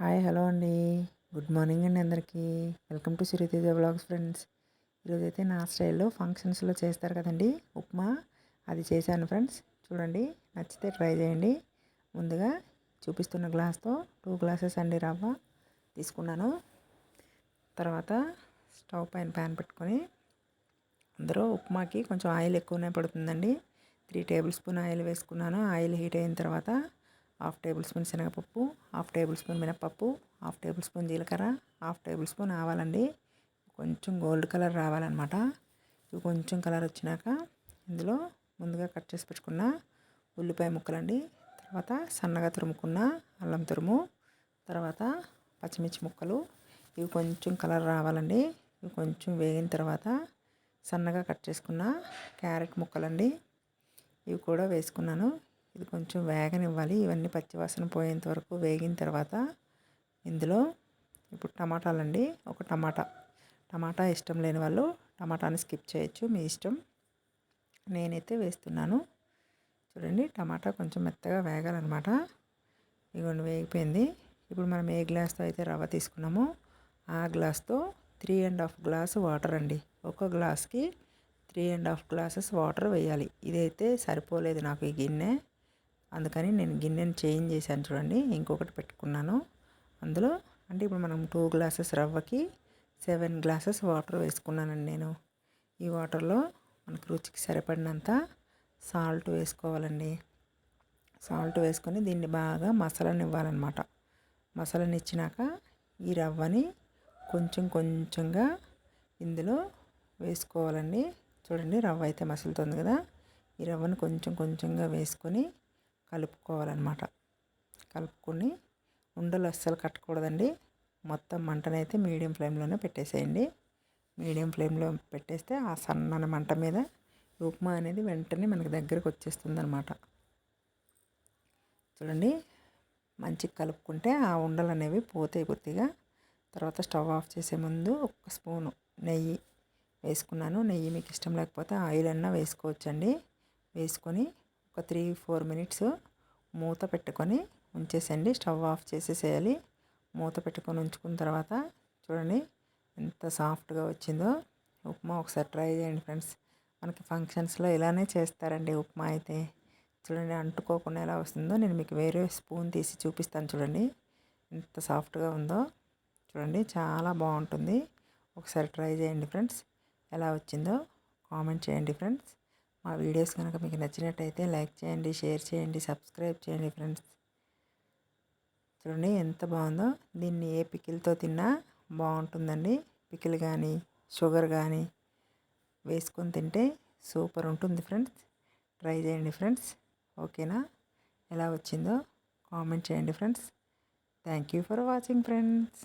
Hi hello అండి. Good morning అండి అందరికీ. Welcome to Siriteja vlogs friends. ఈరోజైతే నా స్టైల్లో ఫంక్షన్స్లో చేస్తారు కదండి ఉప్మా. అది చేశాను ఫ్రెండ్స్. చూడండి నచ్చితే ట్రై చేయండి. ముందుగా చూపిస్తున్న గ్లాస్తో టూ గ్లాసెస్ అండి రవ్వ తీసుకున్నాను. తర్వాత స్టవ్ పైన ప్యాన్ పెట్టుకొని అందులో ఉప్మాకి కొంచెం ఆయిల్ ఎక్కువనే పడుతుందండి. త్రీ టేబుల్ స్పూన్ ఆయిల్ వేసుకున్నాను. ఆయిల్ హీట్ అయిన తర్వాత హాఫ్ టేబుల్ స్పూన్ శనగపప్పు హాఫ్ టేబుల్ స్పూన్ మినపప్పు హాఫ్ టేబుల్ స్పూన్ జీలకర్ర హాఫ్ టేబుల్ స్పూన్ ఆవాలండి. కొంచెం గోల్డ్ కలర్ రావాలన్నమాట. ఇవి కొంచెం కలర్ వచ్చినాక ఇందులో ముందుగా కట్ చేసి పెట్టుకున్న ఉల్లిపాయ ముక్కలండి. తర్వాత సన్నగా తురుముకున్న అల్లం తురుము తర్వాత పచ్చిమిర్చి ముక్కలు. ఇవి కొంచెం కలర్ రావాలండి. ఇవి కొంచెం వేగిన తర్వాత సన్నగా కట్ చేసుకున్న క్యారెట్ ముక్కలండి. ఇవి కూడా వేసుకున్నాను. ఇది కొంచెం వేగనివ్వాలి. ఇవన్నీ పచ్చివాసన పోయేంత వరకు వేగిన తర్వాత ఇందులో ఇప్పుడు టమాటాలండి. ఒక టమాటా. టమాటా ఇష్టం లేని వాళ్ళు టమాటాని స్కిప్ చేయొచ్చు. మీ ఇష్టం. నేనైతే వేస్తున్నాను. చూడండి టమాటా కొంచెం మెత్తగా వేగాలన్నమాట. ఇగోండి వేగిపోయింది. ఇప్పుడు మనం ఏ గ్లాస్తో అయితే రవ్వ తీసుకున్నామో ఆ గ్లాస్తో three and half glass water అండి. ఒక గ్లాస్కి three and half glasses water వేయాలి. ఇదైతే సరిపోలేదు నాకు ఈ గిన్నె. అందుకని నేను గిన్నెను చేంజ్ చేశాను చూడండి ఇంకొకటి పెట్టుకున్నాను. అందులో అంటే ఇప్పుడు మనం టూ గ్లాసెస్ రవ్వకి సెవెన్ గ్లాసెస్ వాటర్ వేసుకున్నానండి నేను. ఈ వాటర్లో మనకు రుచికి సరిపడినంత సాల్ట్ వేసుకోవాలండి. సాల్ట్ వేసుకొని దీన్ని బాగా మసాలాని ఇవ్వాలన్నమాట మసాలాని ఇచ్చినాక ఈ రవ్వని కొంచెం కొంచెంగా ఇందులో వేసుకోవాలండి. చూడండి రవ్వ అయితే మసులుతుంది కదా. ఈ రవ్వను కొంచెం కొంచెంగా వేసుకొని కలుపుకోవాలన్నమాట. కలుపుకొని ఉండలు అస్సలు కట్టకూడదండి. మొత్తం మంటనైతే మీడియం ఫ్లేమ్లోనే పెట్టేసేయండి. మీడియం ఫ్లేమ్లో పెట్టేస్తే ఆ సన్నని మంట మీద ఉప్మా అనేది వెంటనే మనకి దగ్గరకు వచ్చేస్తుంది అనమాట చూడండి మంచిగా కలుపుకుంటే ఆ ఉండలు అనేవి పోతాయి కొద్దిగా. తర్వాత స్టవ్ ఆఫ్ చేసే ముందు ఒక స్పూను నెయ్యి వేసుకున్నాను. నెయ్యి మీకు ఇష్టం లేకపోతే ఆయిల్ అన్నా వేసుకోవచ్చండి. వేసుకొని ఒక త్రీ ఫోర్ మినిట్స్ మూత పెట్టుకొని ఉంచేసేయండి. Stove off చేసేసేయాలి. మూత పెట్టుకొని ఉంచుకున్న తర్వాత చూడండి ఎంత సాఫ్ట్గా వచ్చిందో. ఉప్మా ఒకసారి ట్రై చేయండి ఫ్రెండ్స్. మనకి ఫంక్షన్స్లో ఇలానే చేస్తారండి ఉప్మా అయితే. చూడండి అంటుకోకుండా ఎలా వస్తుందో. నేను మీకు వేరే స్పూన్ తీసి చూపిస్తాను చూడండి. ఎంత సాఫ్ట్గా ఉందో. చూడండి చాలా బాగుంటుంది. ఒకసారి ట్రై చేయండి ఫ్రెండ్స్. ఎలా వచ్చిందో కామెంట్ చేయండి ఫ్రెండ్స్. మా వీడియోస్ కనుక మీకు నచ్చినట్టయితే లైక్ చేయండి షేర్ చేయండి సబ్స్క్రైబ్ చేయండి ఫ్రెండ్స్. చూడండి ఎంత బాగుందో. దీన్ని ఏ పికిల్తో తిన్నా బాగుంటుందండి. పికిల్ కానీ షుగర్ కానీ వేసుకొని తింటే సూపర్ ఉంటుంది ఫ్రెండ్స్. ట్రై చేయండి ఫ్రెండ్స్. ఓకేనా? ఎలా వచ్చిందో కామెంట్ చేయండి friends. Thank you for watching friends.